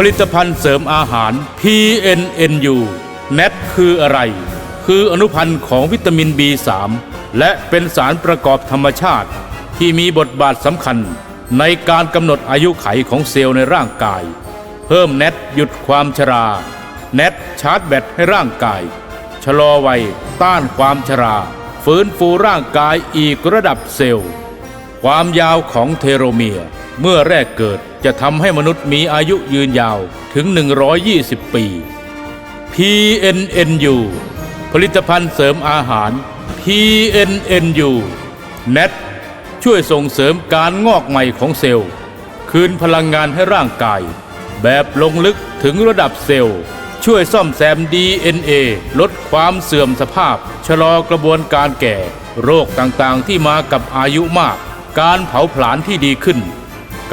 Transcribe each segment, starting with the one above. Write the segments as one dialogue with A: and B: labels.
A: ผลิตภัณฑ์เสริมอาหาร PNNU NET คืออะไร คืออนุพันธ์ของวิตามิน B3 และเป็นสารประกอบธรรมชาติ ที่มีบทบาทสำคัญ ในการกำหนดอายุไขของเซลล์ในร่างกาย เพิ่มเน็ตหยุดความชราเน็ตชาร์จแบตให้ร่างกาย ชะลอวัยต้านความชรา ฟื้นฟูร่างกายอีกระดับเซลล์ ความยาวของเทโลเมียเมื่อแรกเกิด จะทำให้มนุษย์มีอายุยืนยาวถึง 120 ปี PNNU ผลิตภัณฑ์เสริมอาหาร PNNU NET ช่วยส่งเสริมการงอกใหม่ของเซลล์ คืนพลังงานให้ร่างกาย แบบลงลึกถึงระดับเซลล์ ช่วยซ่อมแซม DNA ลดความเสื่อมสภาพ ชะลอกระบวนการแก่ โรคต่างๆที่มากับอายุมาก การเผาผลาญที่ดีขึ้น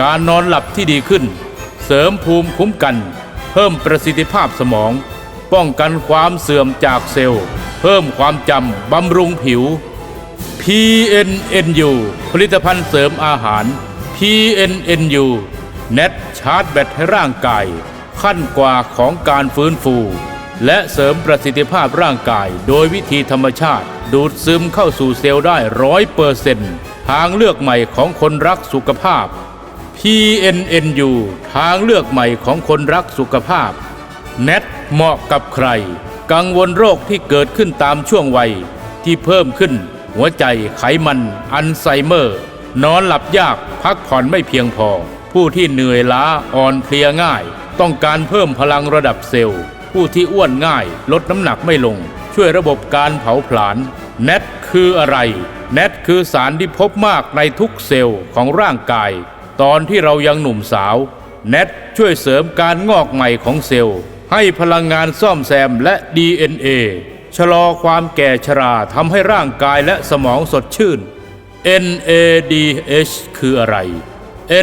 A: การนอนหลับที่ดีขึ้น เสริมภูมิคุ้มกัน เพิ่มประสิทธิภาพสมอง ป้องกันความเสื่อมจากเซลล์ เพิ่มความจำบำรุงผิว PNNU ผลิตภัณฑ์เสริมอาหาร PNNU เน็ตชาร์จแบตให้ร่างกาย ขั้นกว่าของการฟื้นฟู และเสริมประสิทธิภาพร่างกาย โดยวิธีธรรมชาติ ดูดซึมเข้าสู่เซลล์ได้ร้อยเปอร์เซ็นต์ทางเลือกใหม่ของคนรักสุขภาพ PNNU ทางเลือกใหม่ของคนรักสุขภาพ เน็ตเหมาะกับใคร กังวลโรคที่เกิดขึ้นตามช่วงวัย ที่เพิ่มขึ้น หัวใจไขมัน อัลไซเมอร์ นอนหลับยากพักผ่อนไม่เพียงพอ ผู้ที่เหนื่อยล้าอ่อนเพลียง่าย ต้องการเพิ่มพลังระดับเซลล์ ผู้ที่อ้วนง่ายลดน้ำหนักไม่ลง ช่วยระบบการเผาผลาญเน็ตคืออะไรเน็ตคือสารที่พบมากในทุกเซลล์ของร่างกาย ตอนที่เรายังหนุ่มสาวเน็ตช่วยเสริมการงอกใหม่ของเซลล์ ให้พลังงานซ่อมแซมและ DNA ชะลอความแก่ชราทำให้ร่างกายและสมองสดชื่น NADH คืออะไร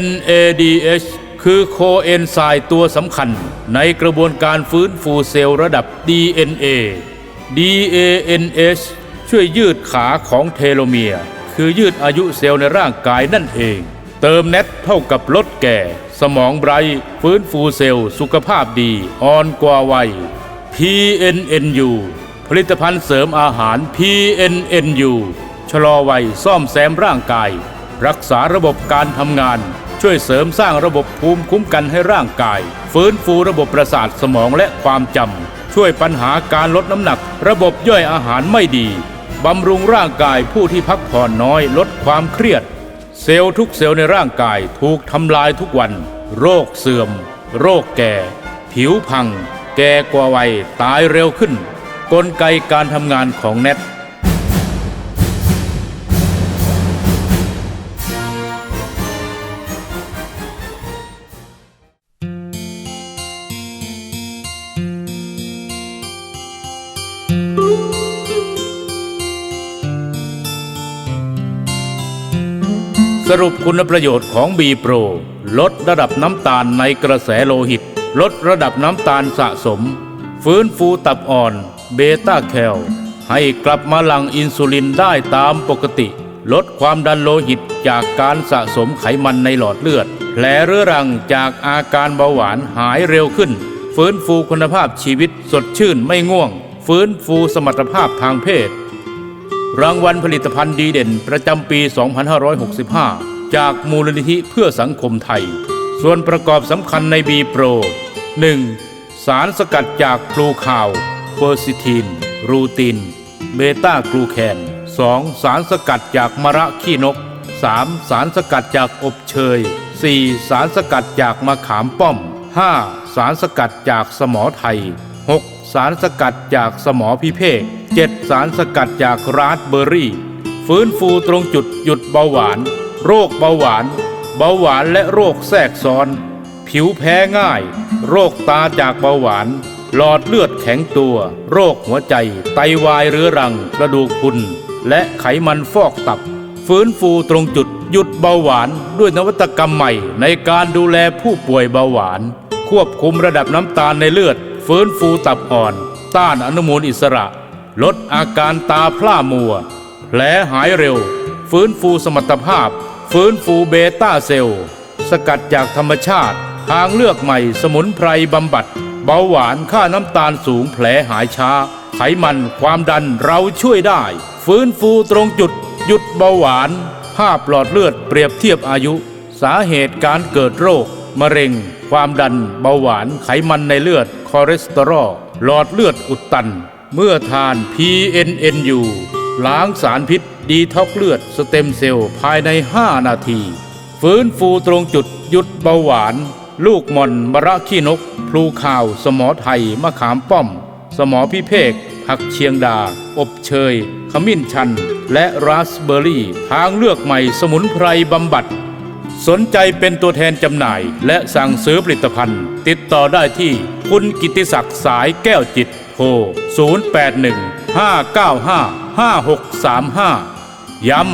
A: NADH คือโคเอนไซม์ตัวสำคัญ ในกระบวนการฟื้นฟูเซลล์ระดับ DNA DANH ช่วยยืดขาของเทโลเมียร์คือยืดอายุเซลล์ในร่างกายนั่นเอง เติมเน็ตเท่ากับลดแก่ สมองไบรฟื้นฟูเซลล์สุขภาพดี อ่อนกว่าวัย PNNU ผลิตภัณฑ์เสริมอาหาร PNNU ชะลอวัยซ่อมแซมร่างกาย รักษาระบบการทำงาน ช่วยเสริมสร้างระบบภูมิคุ้มกันให้ร่างกาย ฟื้นฟูระบบประสาทสมองและความจำ ช่วยปัญหาการลดน้ำหนัก ระบบย่อยอาหารไม่ดี บำรุงร่างกายผู้ที่พักผ่อนน้อยลดความเครียด เซลล์ทุกเซลล์ในร่างกายถูกทำลายทุกวัน โรคเสื่อม โรคแก่ ผิวพัง แก่กว่าวัยตายเร็วขึ้น กลไกการทำงานของเน็ต รุปคุณประโยชน์ของบีโปร ลดระดับน้ำตาลในกระแสโลหิต ลดระดับน้ำตาลสะสม ฟื้นฟูตับอ่อนเบต้าแคลให้กลับมาหลั่งอินซูลินได้ตามปกติ ลดความดันโลหิตจากการสะสมไขมันในหลอดเลือดแผลเรื้อรังจากอาการเบาหวานหายเร็วขึ้น ฟื้นฟูคุณภาพชีวิตสดชื่นไม่ง่วง ฟื้นฟูสมรรถภาพทางเพศ รางวัลผลิตภัณฑ์ดีเด่นประจำปี 2565 จากมูลนิธิเพื่อสังคมไทย ส่วนประกอบสำคัญในบีโปร 1. สารสกัดจากพลูคาวเฟอร์ซิทีน รูติน เบต้ากลูแคน 2. สารสกัดจากมะระขี้นก 3. สารสกัดจากอบเชย 4. สารสกัดจากมะขามป้อม 5. สารสกัดจากสมอไทย 6. สารสกัดจากสมอพิเภก 7. สารสกัดจากราสเบอร์รี่ ฟื้นฟูตรงจุดหยุดเบาหวาน โรคเบาหวาน เบาหวานและโรคแทรกซ้อน ผิวแพ้ง่าย โรคตาจากเบาหวาน หลอดเลือดแข็งตัว โรคหัวใจ ไตวายเรื้อรัง กระดูกพุน และไขมันฟอกตับ ฟื้นฟูตรงจุดหยุดเบาหวานด้วยนวัตกรรมใหม่ในการดูแลผู้ป่วยเบาหวาน ควบคุมระดับน้ำตาลในเลือด ฟื้นฟูตับอ่อน ต้านอนุมูลอิสระ ลดอาการตาพร่ามัว แผลหายเร็ว ฟื้นฟูสมรรถภาพ ฟื้นฟูเบต้าเซลล์ สกัดจากธรรมชาติ ทางเลือกใหม่สมุนไพรบำบัด เบาหวานค่าน้ำตาลสูงแผลหายช้า ไขมันความดันเราช่วยได้ ฟื้นฟูตรงจุด หยุดเบาหวาน ภาพหลอดเลือดเปรียบเทียบอายุ สาเหตุการเกิดโรค มะเร็ง ความดัน เบาหวาน ไขมันในเลือด คอเลสเตอรอลหลอดเลือดอุดตัน เมื่อทาน PNNU ล้างสารพิษดีท็อกเลือดสเต็มเซลล์ภายใน 5 นาที ฟื้นฟูตรงจุดหยุดเบาหวาน ลูกหม่อนมะระขี้นก พลูข่าว สมอไทย มะขามป้อม สมอพิเภกผักเชียงดา อบเชย ขมิ้นชัน และราสเบอร์รี่ ทางเลือกใหม่สมุนไพรบำบัด สนใจเป็นตัวแทนจำหน่าย และสั่งซื้อผลิตภัณฑ์ ติดต่อได้ที่คุณกิติศักดิ์สายแก้วจิต ทร081 595 5635 ย้ำ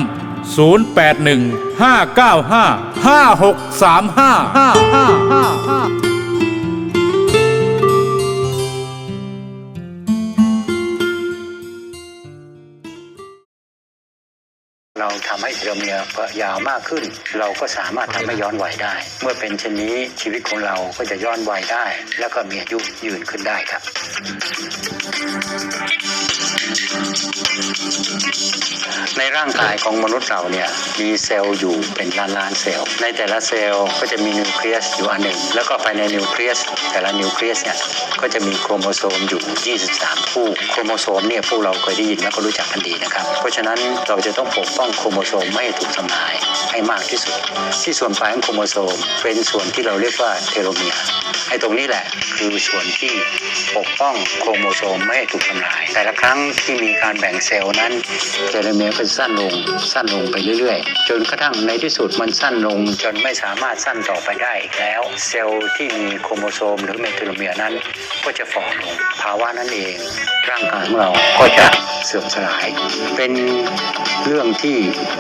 A: 081 595 5635
B: เราทำให้เทโลเมียร์ยาวมากขึ้น เราก็สามารถทำให้ย้อนวัยได้ เมื่อเป็นเช่นนี้ชีวิตของเราก็จะย้อนวัยได้ แล้วก็มีอายุยืนขึ้นได้ครับ ในร่างกายของมนุษย์เราเนี่ยมีเซลล์อยู่เป็นล้านล้านๆเซลล์ ในแต่ละเซลล์ก็จะมีนิวเคลียสอยู่อันหนึ่ง แล้วก็ภายในนิวเคลียสแต่ละนิวเคลียสเนี่ยก็จะมีโครโมโซมอยู่ 23 คู่ โครโมโซมเนี่ยพวกเราเคยได้ยินแล้วก็รู้จักกันดีนะครับ เพราะฉะนั้นเราจะต้องปกป้องโครโมโซมไม่ให้ถูกทำลาย ให้มากที่สุด ที่ส่วนปลายของโครโมโซม เป็นส่วนที่เราเรียกว่าเทโลเมียร์ไอ้ตรงนี้แหละคือส่วนที่ปกป้องโครโมโซมไม่ให้ถูกทำลาย แต่ละครั้งที่มีการแบ่งเซลล์นั้นเทโลเมียร์ก็สั้นลงสั้นลงไปเรื่อยๆ จนกระทั่งในที่สุดมันสั้นลงจนไม่สามารถสั้นต่อไปได้อีกแล้ว เซลล์ที่มีโครโมโซม หรือเมเทโลเมียร์นั้น ก็จะฝ่อลงภาวะนั้นเองร่างกายของเราก็จะเสื่อมสลาย เป็นเรื่องที่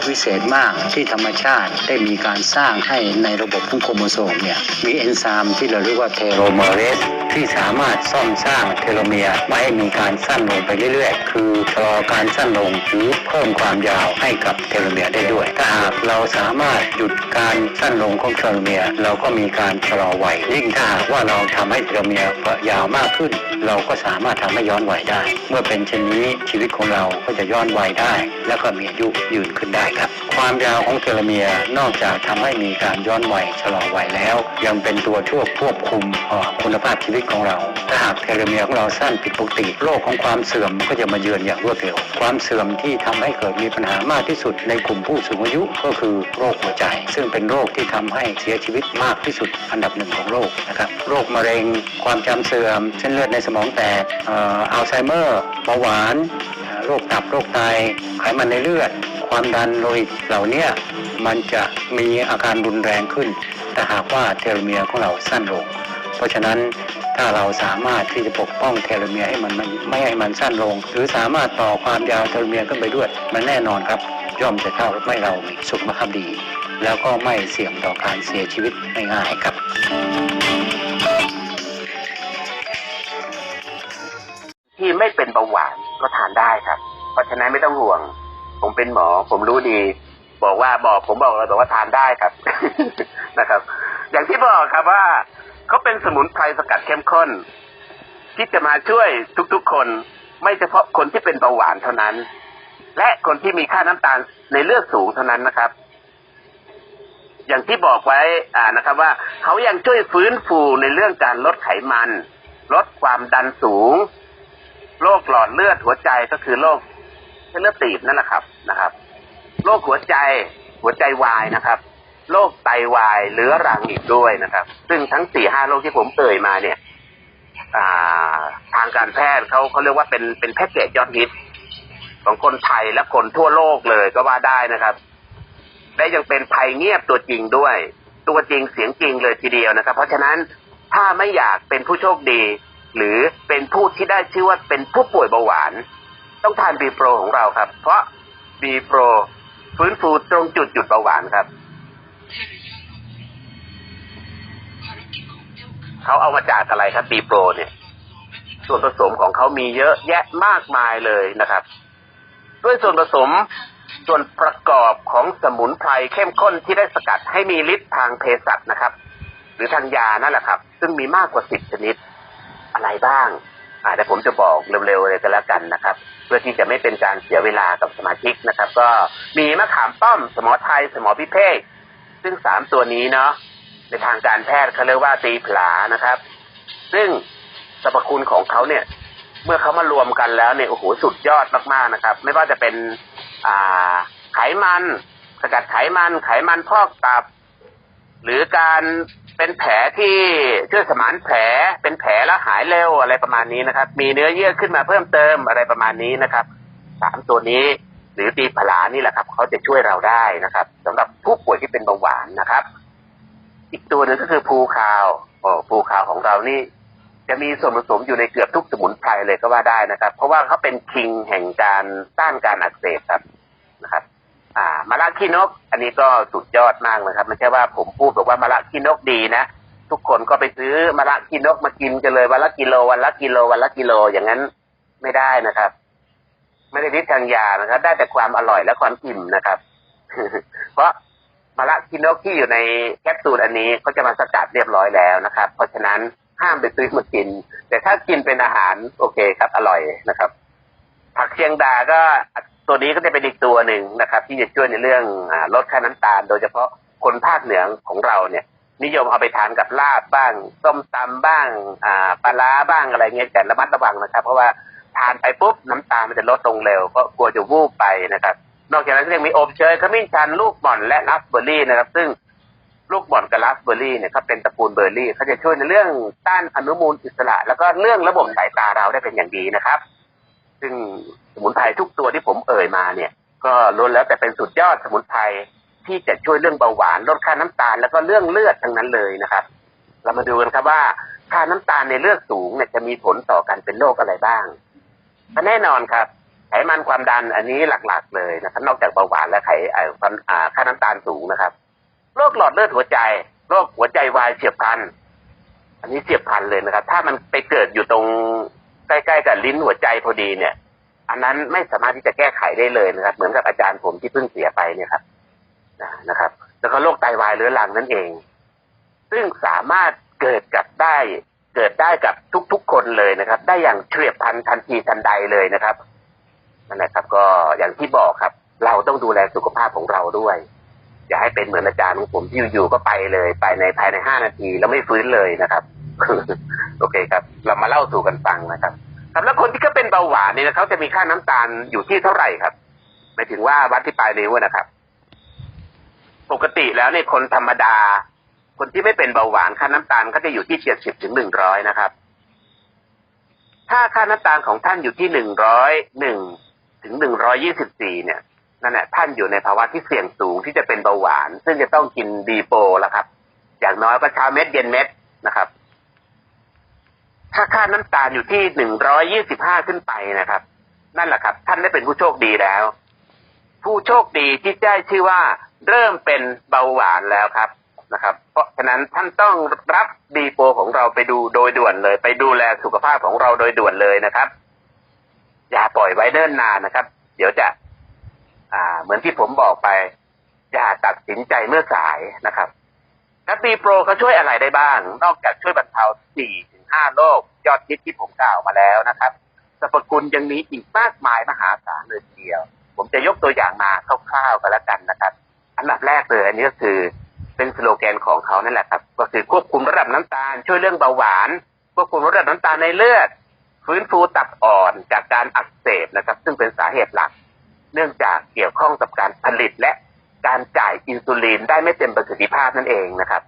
B: วิเศษมากที่ธรรมชาติได้มีการสร้างให้ในระบบของโครโมโซมเนี่ยมีเอนไซม์ที่เราเรียกว่าเทโลเมเรสที่สามารถซ่อมสร้างเทโลเมียร์ไม่ให้มีการสั้นลงไปเรื่อยๆ คือชะลอการสั้นลงหรือเพิ่มความยาวให้กับเทโลเมียร์ได้ด้วย ถ้าหากเราสามารถหยุดการสั้นลงของเทโลเมียร์เราก็มีการชะลอวัยยิ่งถ้าหากว่าเราทำให้เทโลเมียร์ยาวมากขึ้น เราก็สามารถทำให้ย้อนวัยได้ เมื่อเป็นเช่นนี้ชีวิตของเราก็จะย้อนวัยได้ แล้วก็มีอายุยืนขึ้นได้ครับ ความยาวของเทโลเมียร์นอกจากทำให้มีการย้อนวัยชะลอวัยแล้ว ยังเป็นตัวช่วยควบคุมคุณภาพชีวิตของเรา ถ้าหากเทโลเมียร์ของเราสั้นผิดปกติโรคของความเสื่อมก็จะมาเยือนอย่างรวดเร็ว ความเสื่อมที่ทำให้เกิดมีปัญหามากที่สุดในกลุ่มผู้สูงอายุก็คือโรคหัวใจ ซึ่งเป็นโรคที่ทำให้เสียชีวิตมากที่สุดอันดับหนึ่งของโลกนะครับ โรคมะเร็ง ความจำเสื่อมเส้นเลือดในสมองแตกอัลไซเมอร์เบาหวานโรคตับโรคไตไขมันในเลือด ความดันโลหิตเหล่านี้มันจะมีอาการรุนแรงขึ้นถ้าหากว่าเทโลเมียร์ของเราสั้นลง เพราะฉะนั้นถ้าเราสามารถที่จะปกป้องเทโลเมียร์ให้มันไม่ไม่ให้มันสั้นลง หรือสามารถต่อความยาวเทโลเมียร์ขึ้นไปด้วยมันแน่นอนครับย่อมจะเท่าไม่เรามีสุขภาพดี แล้วก็ไม่เสี่ยงต่อการเสียชีวิตง่ายๆครับ
C: ไม่เป็นเบาหวานก็ทานได้ครับ เพราะฉะนั้นไม่ต้องห่วง ผมเป็นหมอ ผมรู้ดี บอกว่าบอกผมบอกเลยบอกว่าทานได้ครับนะครับ อย่างที่บอกครับว่าเขาเป็นสมุนไพรสกัดเข้มข้น ที่จะมาช่วยทุกๆคน ไม่เฉพาะคนที่เป็นเบาหวานเท่านั้น และคนที่มีค่าน้ำตาลในเลือดสูงเท่านั้นนะครับอย่างที่บอกไว้อ่านะครับว่าเขายังช่วยฟื้นฟูในเรื่องการลดไขมัน ลดความดันสูง โรคหลอดเลือดหัวใจก็คือโรคเส้นเลือดตีบนั่นแหละครับนะครับโรคหัวใจหัวใจวายนะครับโรคไตวายเรื้อรังอีกด้วยนะครับ ซึ่งทั้งสี่ห้าโรคที่ผมเอ่ยมาเนี่ยทางการแพทย์เขาเขาเรียกว่าเป็นเป็นแพ็กเกจยอดฮิตของคนไทยและคนทั่วโลกเลยก็ว่าได้นะครับ และยังเป็นภัยเงียบตัวจริงด้วย ตัวจริงเสียงจริงเลยทีเดียวนะครับ เพราะฉะนั้นถ้าไม่อยากเป็นผู้โชคดี หรือเป็นผู้ที่ได้ชื่อว่าเป็นผู้ป่วยเบาหวาน ต้องทานบีโปรของเราครับ เพราะบีโปรฟื้นฟูตรงจุดหยุดเบาหวานครับ เขาเอามาจากอะไรครับบีโปรเนี่ย ส่วนผสมของเขามีเยอะแยะมากมายเลยนะครับ ด้วยส่วนผสมส่วนประกอบของสมุนไพรเข้มข้นที่ได้สกัดให้มีฤทธิ์ทางเภสัชนะครับ หรือทางยานั่นแหละครับ ซึ่งมีมากกว่าสิบชนิด อะไรบ้างอ่าเดี๋ยวผมจะบอกเร็วๆเลยกันแล้วกันนะครับ เพื่อที่จะไม่เป็นการเสียเวลากับสมาชิกนะครับ ก็มีมะขามป้อม สมอไทย สมอพิเภกซึ่งสามตัวนี้เนาะในทางการแพทย์เขาเรียกว่าตีผลานะครับ ซึ่งสรรพคุณของเขาเนี่ย เมื่อเขามารวมกันแล้วเนี่ยโอ้โหสุดยอดมากๆนะครับ ไม่ว่าจะเป็น อ่า ไขมัน สกัดไขมัน ไขมันพอกตับ หรือการเป็นแผลที่ช่วยสมานแผลเป็นแผลแล้วหายเร็วอะไรประมาณนี้นะครับ มีเนื้อเยื่อขึ้นมาเพิ่มเติมอะไรประมาณนี้นะครับสามตัวนี้หรือตีผลานี่แหละครับเขาจะช่วยเราได้นะครับสำหรับผู้ป่วยที่เป็นเบาหวานนะครับ อีกตัวหนึ่งก็คือภูคาวโอ้ภูคาวของเรานี่ จะมีส่วนผสมอยู่ในเกือบทุกสมุนไพรเลยก็ว่าได้นะครับ เพราะว่าเขาเป็นคิงแห่งการต้านการอักเสบครับนะครับ อ่ามะระขี้นก อันนี้ก็สุดยอดมากนะครับ ไม่ใช่ว่าผมพูดบอกว่ามะระขี้นกดีนะทุกคนก็ไปซื้อมะระขี้นกมากินกันเลยวันละกิโลวันละกิโลวันละกิโลอย่างนั้นไม่ได้นะครับ ไม่ได้ทธิ์ทางยานะครับ ได้แต่ความอร่อยและความอิ่มนะครับ เพราะมะระขี้นกที่อยู่ในแคปซูลอันนี้เขาจะมาสกัดเรียบร้อยแล้วนะครับ เพราะฉะนั้นห้ามไปซื้อมากิน แต่ถ้ากินเป็นอาหารโอเคครับ อร่อยนะครับ ผักเชียงดาก็ ตัวนี้ก็จะเป็นอีกตัวหนึ่งนะครับ ที่จะช่วยในเรื่องอลดค่าน้ำตาล โดยเฉพาะคนภาคเหนือของเราเนี่ย นิยมเอาไปทานกับลาบบ้างส้มตำบ้างปลาร้าบ้างอะไรเงี้ยแต่ระมัดระวังนะครับ เพราะว่าทานไปปุ๊บน้ำตาลมันจะลดลงเร็วเพราะกลัวจะวูบไปนะครับ นอกจากนั้นก็ยังมีอบเชยขมิ้นชันลูกหม่อนและราสเบอร์รี่นะครับ ซึ่งลูกหม่อนกับราสเบอร์รี่เนี่ยเขาเป็นตระกูลเบอร์รี่เขาจะช่วยในเรื่องต้านอนุมูลอิสระ แล้วก็เรื่องระบบสายตาเราได้เป็นอย่างดีนะครับ ซึ่งสมุนไพรทุกตัวที่ผมเอ่ยมาเนี่ย ก็ล้วนแล้วแต่เป็นสุดยอดสมุนไพรที่จะช่วยเรื่องเบาหวานลดค่าน้ำตาล แล้วก็เรื่องเลือดทั้งนั้นเลยนะครับ เรามาดูกันครับว่าค่าน้ำตาลในเลือดสูงเนี่ยจะมีผลต่อการเป็นโรคอะไรบ้างแน่นอนครับ ไขมันความดันอันนี้หลักๆ เลยนะครับ นอกจากเบาหวานและไขอ่าความอ่าค่าน้ำตาลสูงนะครับโรคหลอดเลือดหัวใจโรคหัวใจวายเฉียบพลัน อันนี้เฉียบพลันเลยนะครับ ถ้ามันไปเกิดอยู่ตรง ใกล้ๆกับลิ้นหัวใจพอดีเนี่ย อันนั้นไม่สามารถที่จะแก้ไขได้เลยนะครับ เหมือนกับอาจารย์ผมที่เพิ่งเสียไปเนี่ยครับนะนะครับ แล้วก็โรคไตวายเรื้อรังนั่นเอง ซึ่งสามารถเกิดกับได้เกิดได้กับทุกๆคนเลยนะครับ ได้อย่างเฉียบพลันทันทีทันใดเลยนะครับนั่นแหละครับ ก็อย่างที่บอกครับ เราต้องดูแลสุขภาพของเราด้วย อย่าให้เป็นเหมือนอาจารย์ของผมที่อยู่ๆก็ไปเลย ไปในภายในห้านาทีแล้วไม่ฟื้นเลยนะครับ โอเคครับ เรามาเล่าสู่กันฟังนะครับ ครับแล้วคนที่ก็เป็นเบาหวานเนี่ยเขาจะมีค่าน้ำตาลอยู่ที่เท่าไหร่ครับหมายถึงว่าวัดที่ปลายนิ้วนะครับ ปกติแล้วเนี่ยคนธรรมดา คนที่ไม่เป็นเบาหวานค่าน้ำตาลเขาจะอยู่ที่เจ็ดสิบถึงหนึ่งร้อยนะครับ ถ้าค่าน้ำตาลของท่านอยู่ที่หนึ่งร้อยหนึ่งถึงหนึ่งร้อยี่สิบสี่เนี่ยนั่นแหละท่านอยู่ในภาวะที่เสี่ยงสูงที่จะเป็นเบาหวาน ซึ่งจะต้องกินดีโปละครับ อย่างน้อยก็เช้าเม็ดเย็นเม็ดนะครับ ถ้าค่าน้ำตาลอยู่ที่หนึ่งร้อยี่สิบห้าขึ้นไปนะครับ นั่นแหละครับ ท่านได้เป็นผู้โชคดีแล้ว ผู้โชคดีที่ได้ชื่อว่า เริ่มเป็นเบาหวานแล้วครับนะครับ เพราะฉะนั้นท่านต้องรับดีโปของเราไปดูโดยด่วนเลย ไปดูแลสุขภาพของเราโดยด่วนเลยนะครับ อย่าปล่อยไว้เนิ่นนานนะครับ เดี๋ยวจะ อ่า เหมือนที่ผมบอกไป อย่าตัดสินใจเมื่อสายนะครับแล้วดีโปรเขาช่วยอะไรได้บ้าง นอกจากช่วยบรรเทาสี่ถึ ห้าโรคยอดฮิตที่ผมกล่าวมาแล้วนะครับสรรพคุณยังมีอีกมากมายมหาศาลเลยทีเดียว ผมจะยกตัวอย่างมาคร่าวๆกันแล้วกันนะครับ อันดับแรกเลยอันนี้ก็คือเป็นสโลแกนของเขานั่นแหละครับ ก็คือควบคุมระดับน้ำตาล ช่วยเรื่องเบาหวาน ควบคุมระดับน้ำตาลในเลือด ฟื้นฟูตับอ่อนจากการอักเสบนะครับ ซึ่งเป็นสาเหตุหลัก เนื่องจากเกี่ยวข้องกับการผลิตและการจ่ายอินซูลินได้ไม่เต็มประสิทธิภาพนั่นเองนะครับ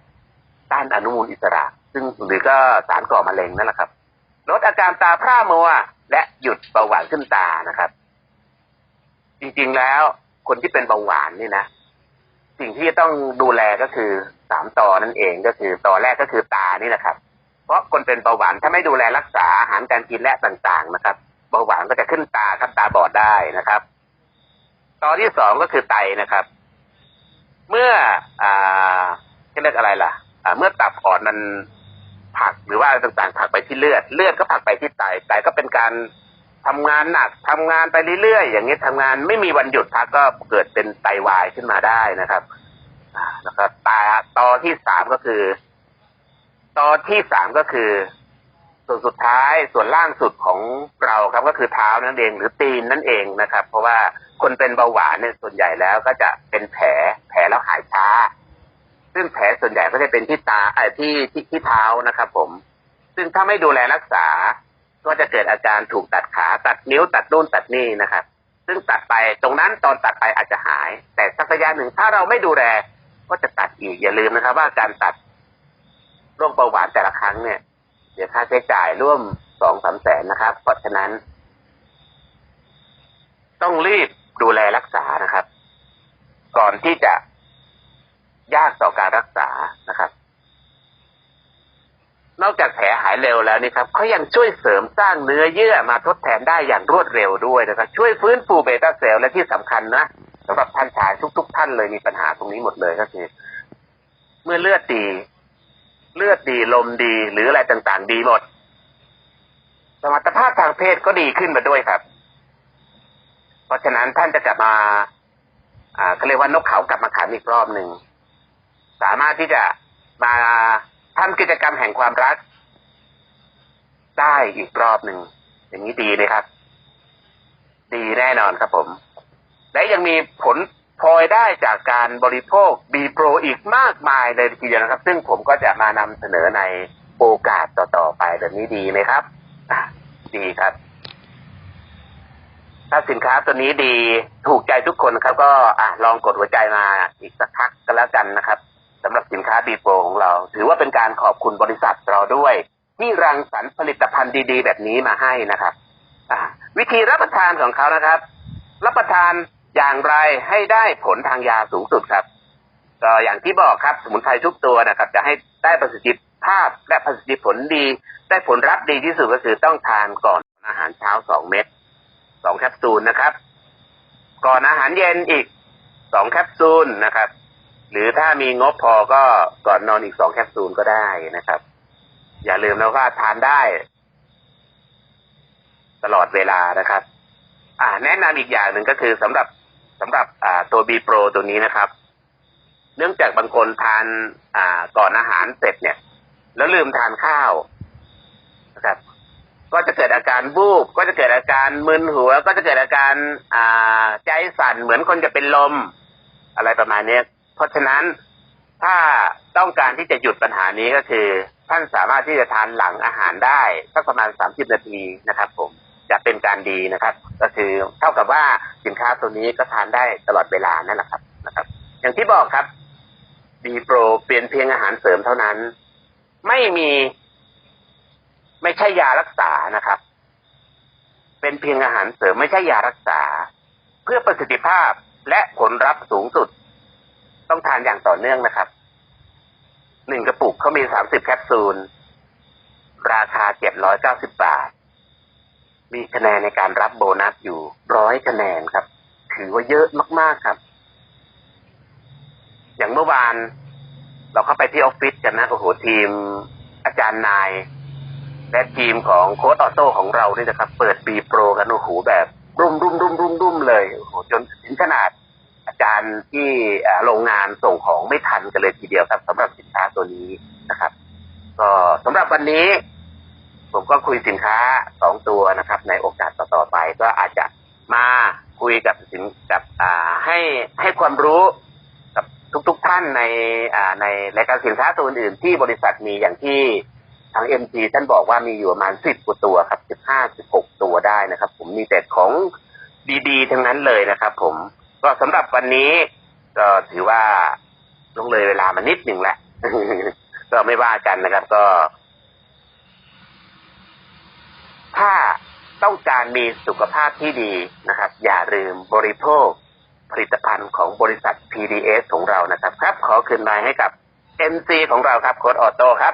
C: ต้านอนุมูลอิสระ ซึ่งหรือก็สารก่อมะเร็งนั่นแหละครับ ลดอาการตาพร่ามัว และหยุดเบาหวานขึ้นตานะครับ จริงๆแล้วคนที่เป็นเบาหวานนี่นะสิ่งที่ต้องดูแลก็คือสามต่อนั่นเองก็คือต่อแรกก็คือตานี่นะครับ เพราะคนเป็นเบาหวานถ้าไม่ดูแลรักษาอาหารการกินและต่างๆนะครับ เบาหวานก็จะขึ้นตาครับตาบอดได้นะครับต่อที่สองก็คือไตนะครับ เมื่ออ่าเรียกอะไรล่ะ อ่า เมื่อตับอ่อนมัน ผักหรือว่าอะไรต่างๆผักไปที่เลือดเลือดก็ผักไปที่ไตไตก็เป็นการทำงานหนักทำงานไปเรื่อยๆอย่างนี้ทำงานไม่มีวันหยุดพักก็เกิดเป็นไตวายขึ้นมาได้นะครับนะครับตาต่อที่สามก็คือ ตอที่สามก็คือ ส่วนสุดท้ายส่วนล่างสุดของเราครับก็คือเท้านั่นเอง หรือตีนนั่นเองนะครับ เพราะว่าคนเป็นเบาหวานเนี่ยส่วนใหญ่แล้วก็จะเป็นแผลแผลแล้วหายช้า ซึ่งแผลส่วนใหญ่ก็จะเป็นที่ตาเอ่อที่ที่ที่เท้านะครับ ผม ซึ่งถ้าไม่ดูแลรักษา ก็จะเกิดอาการถูกตัดขาตัดนิ้วตัดนู่นตัดนี่นะครับ ซึ่งตัดไปตรงนั้นตอนตัดไปอาจจะหาย แต่สักระยะหนึ่งถ้าเราไม่ดูแลก็จะตัดอีกอย่าลืมนะครับ ว่าการตัดโรคเบาหวานแต่ละครั้งเนี่ยเดี๋ยวค่าใช้จ่ายร่วมสองสามแสนนะครับ เพราะฉะนั้น ต้องรีบดูแลรักษานะครับ ก่อนที่จะ ยากต่อการรักษานะครับ นอกจากแผลหายเร็วแล้วนี่ครับเขายังช่วยเสริมสร้างเนื้อเยื่อมาทดแทนได้อย่างรวดเร็วด้วยนะครับ ช่วยฟื้นฟูเบต้าเซลล์และที่สำคัญนะสำหรับท่านชายทุก ๆ ท่านเลยมีปัญหาตรงนี้หมดเลยก็คือ เมื่อเลือดดี เลือดดีลมดีหรืออะไรต่างๆ ดีหมด สมรรถภาพทางเพศก็ดีขึ้นมาด้วยครับ เพราะฉะนั้นท่านจะกลับมาอ่าเขาเรียกว่านกเขากลับมาขันอีกรอบหนึ่ง สามารถที่จะมาทำกิจกรรมแห่งความรัก ได้อีกรอบหนึ่งอย่างนี้ดีเลยครับ ดีแน่นอนครับผม และยังมีผลพลอยได้จากการบริโภคบีโปรอีกมากมายเลยทีเดียวนะครับ ซึ่งผมก็จะมานำเสนอในโอกาสต่อๆไปแบบนี้ดีไหมครับดีครับ ถ้าสินค้าตัวนี้ดีถูกใจทุกคนครับ ก็อะลองกดหัวใจมาอีกสักพักก็แล้วกันนะครับำหรับสินค้าบีโปรของเรา ถือว่าเป็นการขอบคุณบริษัทเราด้วย ที่รังสรรค์ผลิตภัณฑ์ดี ๆ แบบนี้มาให้นะครับวิธีรับประทานของเขานะครับ รับประทานอย่างไรให้ได้ผลทางยาสูงสุดครับก็อย่างที่บอกครับสมุนไพรทุกตัวนะครับ จะให้ได้ประสิทธิภาพและประสิทธิผลดี ได้ผลลัพธ์ดีที่สุดก็คือต้องทานก่อนอาหารเช้าสองเม็ดสองแคปซูลนะครับ ก่อนอาหารเย็นอีกสองแคปซูลนะครับ หรือถ้ามีงบพอก็ก่อนนอนอีกสองแคปซูลก็ได้นะครับ อย่าลืมนะว่าทานได้ ตลอดเวลานะครับ อ่า แนะนำอีกอย่างหนึ่งก็คือสำหรับสำหรับอ่าตัวบีโปรตัวนี้นะครับ เนื่องจากบางคนทานอ่าก่อนอาหารเสร็จเนี่ย แล้วลืมทานข้าวนะครับ ก็จะเกิดอาการบูบก็จะเกิดอาการมึนหัว ก็จะเกิดอาการอ่าใจสั่นเหมือนคนจะเป็นลม อะไรประมาณนี้ ราะฉะนั้นถ้าต้องการที่จะหยุดปัญหานี้ก็คือ ท่านสามารถที่จะทานหลังอาหารได้สักประมาณสามสิบนาทีนะครับ ผมจะเป็นการดีนะครับ ก็คือเท่ากับว่าสินค้าตัวนี้ก็ทานได้ตลอดเวลานั่นแหละครับนะครับ อย่างที่บอกครับดีโปรเปลี่ยนเพียงอาหารเสริมเท่านั้น ไม่มีไม่ใช่ยารักษานะครับ เป็นเพียงอาหารเสริมไม่ใช่ยารักษา เพื่อประสิทธิภาพและผลลัพธ์สูงสุด ต้องทานอย่างต่อเนื่องนะครับ หนึ่งกระปุกเขามีสามสิบแคปซูล ราคาเจ็ดร้อยเก้าสิบบาท มีคะแนนในการรับโบนัสอยู่ร้อยคะแนนครับ ถือว่าเยอะมากๆครับ อย่างเมื่อวาน เราเข้าไปที่ออฟฟิศกันนะ โอ้โห ทีมอาจารย์นาย และทีมของโค้ดออโต้ของเรานี่นะครับ เปิดบีโปรกันโอ้โหแบบรุมรุมรุมรุมรุมเลยโอ้โหจนถึงขนาด อารที่โรงงานส่งของไม่ทันกันเลยทีเดียวครับสำหรับสินค้าตัวนี้นะครับ ก็สำหรับวันนี้ ผมก็คุยสินค้าสองตัวนะครับ ในโอกาสต่อๆไปก็อาจจะมาคุยกับสินกับอ่าให้ให้ความรู้กับทุก ๆท่านในในรายการสินค้าตัวอื่นที่บริษัทมีอย่างที่ทางเอ็มท่านบอกว่ามีอยู่ประมาณสิบกว่าตัวครับสิบห้าสิบหกตัวได้นะครับ ผมมีแต่ของดีๆ ทั้งนั้นเลยนะครับ ผม ก็สำหรับวันนี้ก็ถือว่าลงเลยเวลามานิดหนึ่งแหล้วก็ไม่ว่ากันนะครับ ก็ ถ้าต้องการมีสุขภาพที่ดีนะครับ อย่าลืมบริโภคผลิตภัณฑ์ของบริษัท PDS ของเรานะครับ ครับ ขอคืนนายให้กับ MC ของเราครับโค้ดออโต้ครับ